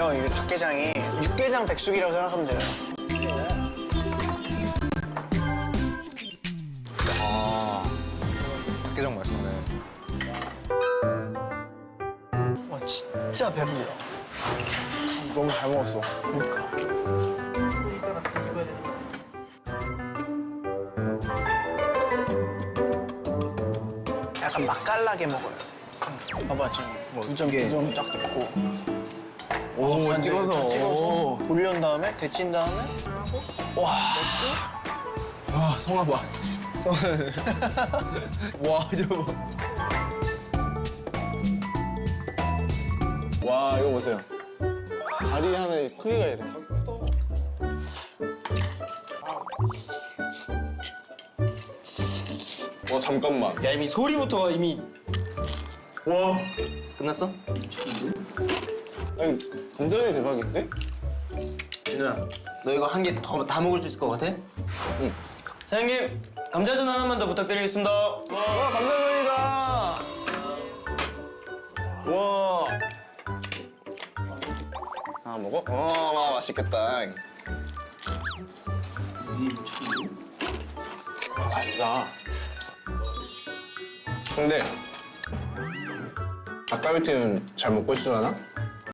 형 이게 닭게장이 육개장 백숙이라고 생각하면 돼요. 아, 닭게장 맛있네. 와 진짜 배불러. 너무 잘 먹었어. 그러니까. 약간 맛깔나게 먹어요. 봐봐 지금 두점 두점 딱 있고. 오, 간장 찍어서. 다 찍어서 오. 돌린 다음에 데친 다음에 와, 성아 봐. 성아. 와, 저거 봐. 와, 이거 보세요. 다리 하나의 크기가 이래. 와, 잠깐만. 야 이미 소리부터가 이미 와, 끝났어? 아니, 감자전이 대박인데? 민우야 너 이거 한 개 더 다 먹을 수 있을 것 같아? 응 사장님 감자전 하나만 더 부탁드리겠습니다 와, 감자전이다. 와. 아, 먹어? 어, 와, 맛있겠다. 맛있다. 근데 닭갈비찜은 잘 먹고 있으려나?